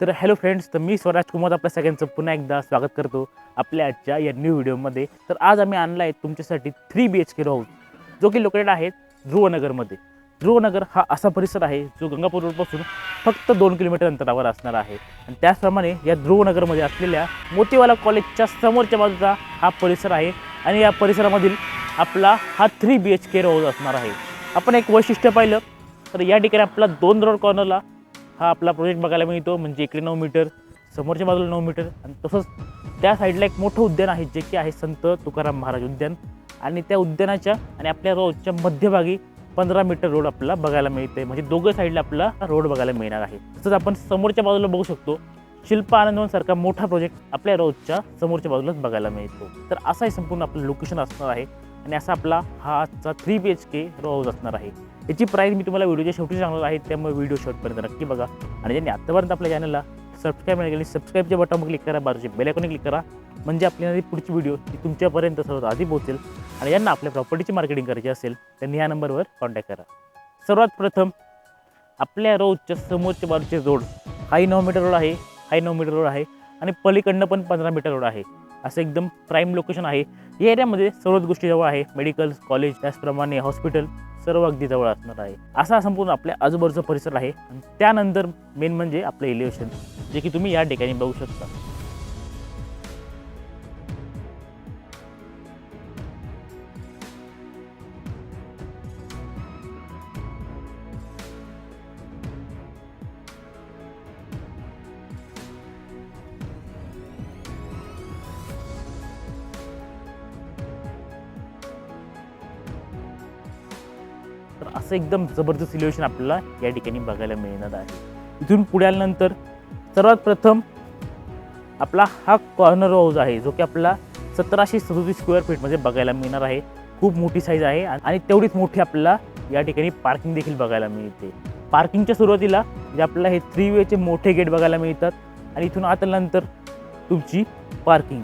तर hello friends तर मी स्वराज कुमार आपल्या सगळ्यांचं पुन्हा एकदा स्वागत करतो आपल्या आजच्या या न्यू व्हिडिओमध्ये तर आज आम्ही आणला आहे तुमच्यासाठी three B H K house जो की लोकेटेड आहे ध्रुवनगरमध्ये. ध्रुवनगर हा असा परिसर आहे जो गंगापूर रोडपासून फक्त दोन किलोमीटर अंतरावर असणार आहे. आणि त्याचप्रमाणे या ध्रुवनगरमध्ये असलेल्या मोतीवाला कॉलेजच्या समोरच्या बाजूचा हा परिसर आहे आणि या परिसरामधील आपला हा three B H K house असणार आहे. आपण एक वैशिष्ट्य पाहिलं तर या ठिकाणी आपला दोन रोड कॉर्नरला हा आपला प्रोजेक्ट बघायला मिळतो म्हणजे इकडे नऊ मीटर समोरच्या बाजूला नऊ मीटर आणि तसंच त्या साईडला एक मोठं उद्यान आहे जे की आहे संत तुकाराम महाराज उद्यान. आणि त्या उद्यानाच्या आणि आपल्या रोडच्या मध्यभागी पंधरा मीटर रोड आपल्याला बघायला मिळते म्हणजे दोघं साईडला आपला रोड बघायला मिळणार आहे. तसंच आपण समोरच्या बाजूला बघू शकतो शिल्प आनंदवन सारखा मोठा प्रोजेक्ट आपल्या रोजच्या समोरच्या बाजूलाच बघायला मिळतो. तर असाही संपूर्ण आपलं लोकेशन असणार आहे. आणि असा आपला हा आजचा three B H K row असणार आहे. याची प्राईस मी तुम्हाला व्हिडिओच्या शेवटी सांगणार आहे त्यामुळे व्हिडिओ शेवटपर्यंत नक्की बघा. आणि ज्यांनी आत्तापर्यंत आपल्या चॅनलला सबस्क्राईब नाही केली सबस्क्राईबच्या बटनवर क्लिक करा बाजूचे बेल आयकॉन क्लिक करा. म्हणजे आपल्याला पुढची व्हिडिओ ही तुमच्यापर्यंत सर्वात आधी पोहोचेल आणि यांना आपल्या प्रॉपर्टीची मार्केटिंग करायची असेल त्यांनी या नंबरवर कॉन्टॅक्ट करा. सर्वात प्रथम आपल्या रोजच्या समोरच्या बाजूचे रोड काही नऊ मीटर रोड आहे काही नऊ मीटर रोड आहे आणि पलीकडनं पण पंधरा मीटर रोड आहे. असं एकदम प्राईम लोकेशन आहे. या एरियामध्ये सर्वच गोष्टी जवळ आहे. मेडिकल कॉलेज त्याचप्रमाणे हॉस्पिटल सर्व अगदी जवळ असणार आहे. असा संपूर्ण आपल्या आजूबाजूचा परिसर आहे. आणि त्यानंतर मेन म्हणजे आपलं एलिव्हेशन जे की तुम्ही या ठिकाणी बघू शकता. तर असं एकदम जबरदस्त सिल्युएशन आपल्याला या ठिकाणी बघायला मिळणार आहे. इथून पुढे आल्यानंतर सर्वात प्रथम आपला हा कॉर्नर हाऊस आहे जो की आपला सतराशे सदोतीस स्क्वेअर फीटमध्ये बघायला मिळणार आहे. खूप मोठी साईज आहे आणि तेवढीच मोठी आपल्याला या ठिकाणी पार्किंग देखील बघायला मिळते. पार्किंगच्या सुरुवातीला जे आपल्याला हे थ्री वेचे मोठे गेट बघायला मिळतात आणि इथून आत तुमची पार्किंग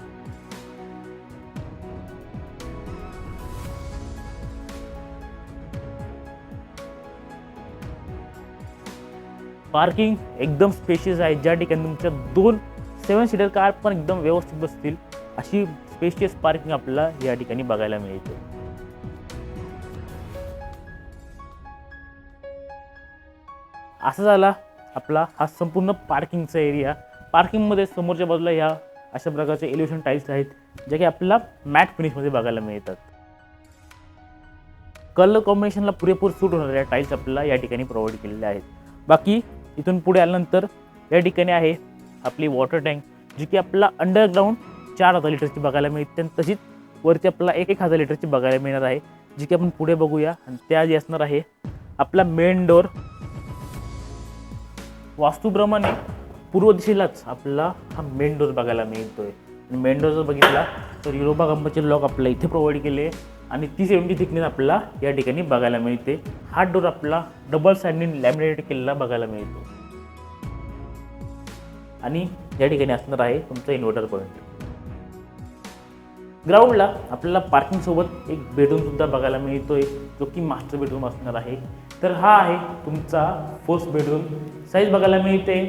पार्किंग एकदम स्पेशियस आहे. ज्या ठिकाणी तुमच्या दोन सेवन सीटर कार पण एकदम व्यवस्थित बसतील अशी स्पेशियस पार्किंग आपल्याला या ठिकाणी बघायला मिळते. असा झाला आपला हा संपूर्ण पार्किंगचा एरिया पार्किंगमध्ये समोरच्या बाजूला ह्या अशा प्रकारचे एलिव्हेशन टाईल्स आहेत ज्या की आपल्याला मॅट फिनिशमध्ये बघायला मिळतात. कलर कॉम्बिनेशनला पुरेपूर सूट होणाऱ्या टाईल्स आपल्याला या ठिकाणी प्रोव्हाइड केलेल्या आहेत. बाकी इथून पुढे आल्यानंतर या ठिकाणी आहे आपली वॉटर टँक जी की आपल्याला अंडरग्राऊंड चार हजार लिटरची बघायला मिळते आणि तशीच वरती आपल्याला एक एक हजार लिटरची बघायला मिळणार आहे जी की आपण पुढे बघूया. आणि त्या जी असणार आहे आपला मेन डोर वास्तूप्रमाणे पूर्व दिशेलाच आपला हा मेन डोर बघायला मिळतोय. आणि मेन डोर जर बघितला तर युरोपा कंपनीचे लॉक आपल्याला इथे प्रोव्हाइड केले. आणि तीस एमची थिकनेस आपल्याला या ठिकाणी बघायला मिळते. हा डोर आपला डबल साईडने लॅमिनेट केलेला बघायला मिळतो. आणि या ठिकाणी असणार आहे तुमचा इन्व्हर्टर पॉईंट ग्राउंडला आपल्याला पार्किंगसोबत एक बेडरूम सुद्धा बघायला मिळतोय जो की मास्टर बेडरूम असणार आहे. तर हा आहे तुमचा फर्स्ट बेडरूम साईज बघायला मिळते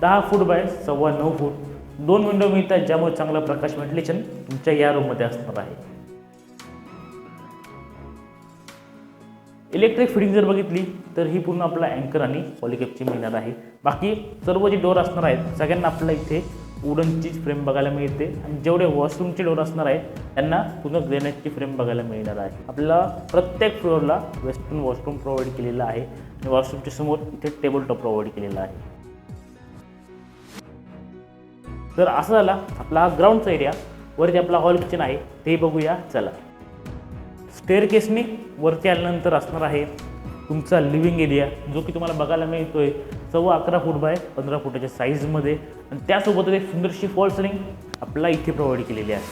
दहा फूट बाय सव्वा नऊ फूट दोन विंडो मिळतात ज्यामुळे चांगलं प्रकाश व्हेंटिलेशन तुमच्या या रूममध्ये असणार आहे. इलेक्ट्रिक फिटिंग जर बघितली तर ही पूर्ण आपला अँकर आणि पॉलिकॅपची मिळणार आहे. बाकी सर्व जे डोर असणार आहेत सगळ्यांना आपल्याला इथे वुडनचीच फ्रेम बघायला मिळते. आणि जेवढे वॉशरूमचे डोर असणार आहेत त्यांना पूर्ण ग्रेनाईटची फ्रेम बघायला मिळणार आहे. आपल्याला प्रत्येक फ्लोअरला वेस्टर्न वॉशरूम प्रोव्हाइड केलेला आहे. आणि वॉशरूमच्या समोर इथे टेबल टॉप प्रोव्हाइड केलेला आहे. तर असं झाला. आपला हा ग्राउंडचा एरिया वरती आपला हॉल किचन आहे. ते बघूया. चला. स्टेअरकेसनी वरती आल्यानंतर असणार आहे तुमचा लिव्हिंग एरिया जो की तुम्हाला बघायला मिळतोय. सव्वा अकरा फूट बाय पंधरा फुटाच्या साईजमध्ये आणि त्यासोबतच एक सुंदरशी फॉल सिलिंग आपल्याला इथे प्रोव्हाइड केलेली आहे.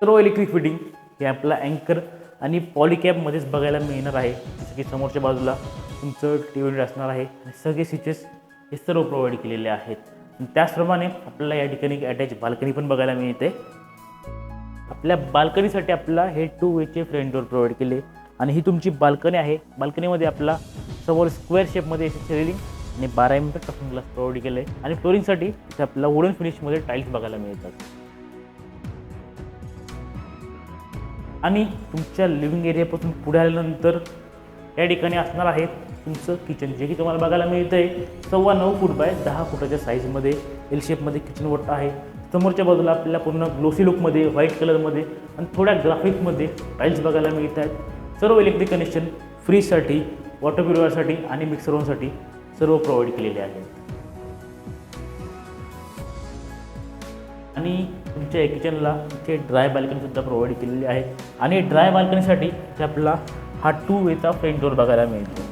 सर्व इलेक्ट्रिक फिटिंग हे आपला अँकर आणि पॉलिकॅबमध्येच बघायला मिळणार आहे. जसं की समोरच्या बाजूला तुमचं टी व्ही असणार आहे. आणि सगळे स्विचेस हे सर्व प्रोव्हाइड केलेले आहेत. त्याचप्रमाणे आपल्याला या ठिकाणी अटॅच बाल्कनी पण बघायला मिळते. आपल्या बाल्कनीसाठी आपला हे टू वेचे फ्रंट डोर प्रोव्हाइड केले. आणि ही तुमची बाल्कनी आहे. बाल्कनीमध्ये आपला समोर स्क्वेअर शेपमध्ये अशी सिलिंग आणि बारा एम एमचा ग्लास प्रोव्हाइड केलं आहे आणि फ्लोरिंगसाठी इथे आपल्याला वुडन फिनिशमध्ये टाईल्स बघायला मिळतात. आणि तुमच्या लिव्हिंग एरियापासून पुढे आल्यानंतर या ठिकाणी असणार आहे तुमचं किचन जे की तुम्हाला बघायला मिळतं आहे सव्वा नऊ फूट बाय दहा फुटाच्या साईजमध्ये एल शेपमध्ये किचन वॉट आहे. समोरच्या बाजूला आपल्याला पूर्ण ग्लोसी लुकमध्ये व्हाईट कलरमध्ये आणि थोड्या ग्राफिकमध्ये टाईल्स बघायला मिळत आहेत. सर्व इलेक्ट्रिक कनेक्शन फ्रीजसाठी वॉटर प्युरिफायरसाठी आणि मिक्सर ओनसाठी सर्व प्रोव्हाइड केलेले आहेत. आणि तुमच्या किचनला इथे ड्राय बाल्कनीसुद्धा प्रोव्हाइड केलेली आहे. आणि ड्राय बाल्कनीसाठी इथे आपला हा टू वेचा फ्रंट डोअर बघायला मिळतो.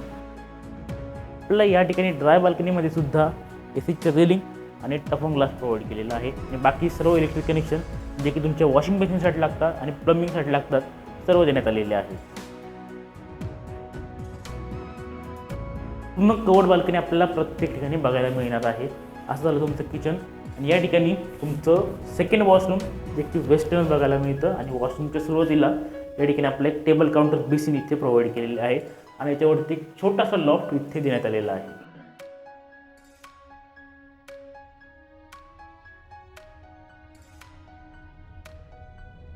आपल्याला या ठिकाणी ड्राय बाल्कनीमध्ये सुद्धा ए रेलिंग आणि टफन ग्लास प्रोव्हाइड केलेला आहे. आणि बाकी सर्व इलेक्ट्रिक कनेक्शन जे की तुमच्या वॉशिंग मशीनसाठी लागतात आणि प्लंबिंगसाठी लागतात सर्व देण्यात आलेले आहे. पूर्ण कवर्ड बाल्कनी आपल्याला प्रत्येक ठिकाणी बघायला मिळणार आहे. असं झालं तुमचं किचन आणि या ठिकाणी तुमचं सेकंड वॉशरूम जे की वेस्टर्न बघायला मिळतं. आणि वॉशरूमच्या सुरुवातीला या ठिकाणी आपलं एक टेबल काउंटर बेसिन इथे प्रोव्हाइड केलेले आहे. आणि याच्यावरती एक छोटासा लॉफ्ट इथे देण्यात आलेला आहे.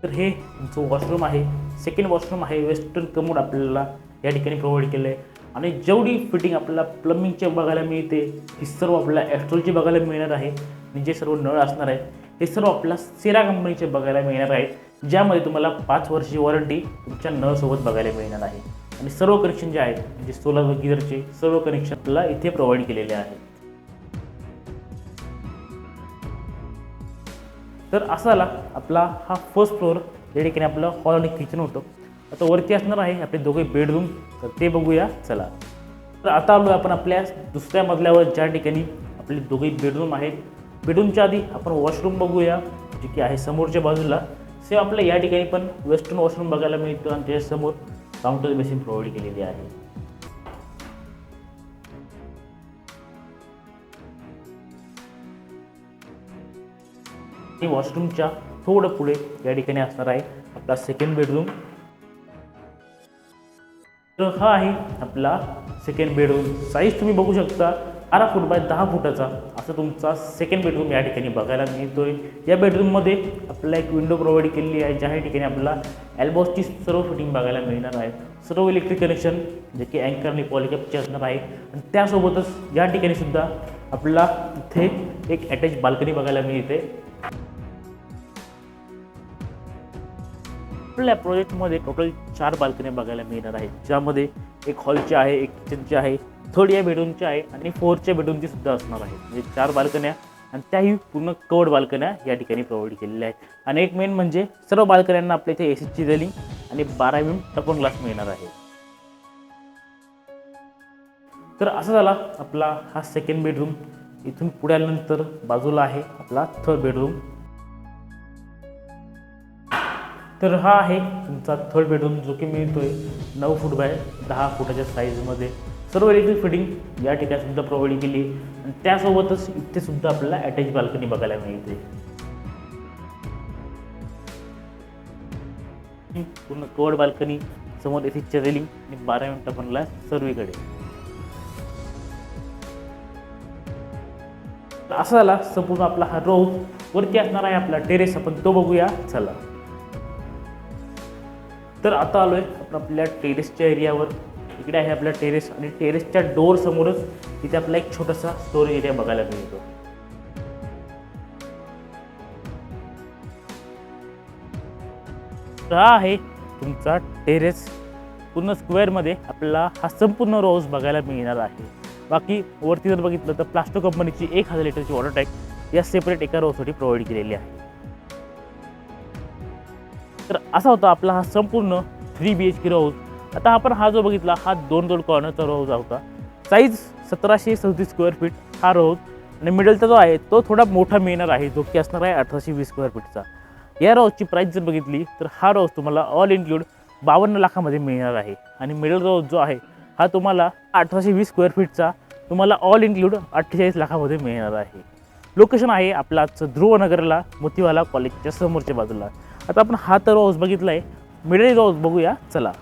तर हे जो वॉशरूम आहे. सेकंड वॉशरूम आहे. वेस्टर्न कमोड आपल्याला या ठिकाणी प्रोव्हाइड केलं आहे आणि जेवढी फिटिंग आपल्याला प्लंबिंगचे बघायला मिळते ही सर्व आपल्याला ॲस्ट्रोलची बघायला मिळणार आहे. आणि जे सर्व नळ असणार आहे हे सर्व आपल्याला सेरा कंपनीचे बघायला मिळणार आहेत. ज्यामध्ये तुम्हाला पाच वर्षाची वॉरंटी तुमच्या नळसोबत बघायला मिळणार आहे. आणि सर्व कनेक्शन जे आहेत म्हणजे सोलर गिजरचे सर्व कनेक्शन आपल्याला इथे प्रोव्हाइड केलेले आहेत तर असा आला आपला हा फर्स्ट फ्लोअर या ठिकाणी आपलं हॉल आणि किचन होतं. आता वरती असणार आहे आपले दोघे बेडरूम तर ते बघूया. चला. तर आता आलो आपण आपल्या दुसऱ्या मजल्यावर ज्या ठिकाणी आपले दोघे बेडरूम आहेत. बेडरूमच्या आधी आपण वॉशरूम बघूया जे की आहे समोरच्या बाजूला. सेम आपल्या या ठिकाणी पण वेस्टर्न वॉशरूम बघायला मिळतं आणि त्याच्यासमोर काउंटर बेसिन प्रोव्हाइड केलेली आहे. हे वॉशरूमच्या थोडं पुढे या ठिकाणी असणार आहे. आपला सेकंड बेडरूम तर हा आहे आपला सेकंड बेडरूम साईज तुम्ही बघू शकता बारा फूट बाय दहा फुटाचा. असं तुमचा सेकंड बेडरूम या ठिकाणी बघायला मिळतोय. या बेडरूममध्ये आपल्याला एक विंडो प्रोव्हाइड केलेली आहे ज्या ठिकाणी आपल्याला एल्बॉसची सर्व फिटिंग बघायला मिळणार आहे. सर्व इलेक्ट्रिक कनेक्शन जे की अँकर आणि पॉलिकॅपचे असणार आहे. आणि त्यासोबतच या ठिकाणी सुद्धा आपल्याला इथे एक अटॅच बाल्कनी बघायला मिळते. आपल्या प्रोजेक्टमध्ये टोटल चार बाल्कनी बघायला मिळणार आहेत. ज्यामध्ये एक हॉलची आहे एक किचनची आहे थर्ड या बेडरूमची आहे आणि फोर्थच्या बेडरूमची सुद्धा असणार आहे. म्हणजे चार बाल्कन्या आणि त्याही पूर्ण कवर्ड बाल्कन्या या ठिकाणी प्रोव्हाइड केलेल्या आहेत. आणि एक मेन म्हणजे सर्व बाल्कन्यांना आपल्या इथे ए सीची रेलिंग आणि बारा एम टपन ग्लास मिळणार आहे. तर असा झाला आपला हा सेकंड बेडरूम इथून पुढे आल्यानंतर बाजूला आहे आपला थर्ड बेडरूम तर हा आहे तुमचा थर्ड बेडरूम जो की मिळतो आहे नऊ फूट बाय दहा फुटाच्या साईजमध्ये सर्व इलेक्ट्रिक फिटिंग या ठिकाणी सुद्धा प्रोव्हाइड केली आणि त्यासोबतच इथे सुद्धा आपल्याला अटॅच बाल्कनी बघायला मिळते. पूर्ण कवर्ड बाल्कनी समोर एसीच्या रेलिंग आणि बारा मिनटं बनला सर्वीकडे असा झाला संपूर्ण आपला हा रोज वरती असणार आहे आपला टेरेस आपण तो बघूया. चला. तर आता आलो आहे आपण आपल्या टेरेसच्या एरियावर. इकडे आहे आपला टेरेस आणि टेरेसच्या डोअरसमोरच तिथे आपला एक छोटासा स्टोरेज एरिया बघायला मिळतो. तर हा आहे तुमचा टेरेस. पूर्ण स्क्वेअरमध्ये आपल्याला हा संपूर्ण रोज बघायला मिळणार आहे. बाकी वरती जर बघितलं तर प्लास्टो कंपनीची एक हजार लिटरची वॉटर टँक या सेपरेट एका रोजसाठी प्रोव्हाइड केलेली आहे. तर असा होता आपला हा संपूर्ण three B H K house आता आपण हा जो बघितला हा दोन दोन कॉर्नरचा हाऊस होता. साईज सतराशे सदतीस स्क्वेअर फीट हा हाऊस आणि मिडलचा जो आहे तो थोडा मोठा मिळणार आहे. जो की असणार आहे अठराशे वीस स्क्वेअर फीटचा या रोजची प्राईस जर बघितली तर हा रोज तुम्हाला ऑल इन्क्लूड बावन्न लाखामध्ये मिळणार आहे. आणि मिडल रोज जो आहे हा तुम्हाला अठराशे वीस स्क्वेअर फीटचा तुम्हाला ऑल इन्क्लूड अठ्ठेचाळीस लाखामध्ये मिळणार आहे. लोकेशन आहे आपला आजचं ध्रुवनगरला मोतीवाला कॉलेजच्या समोरच्या बाजूला. आता आपण हा तर रोज बघितला आहे मिडल रोज बघूया. चला.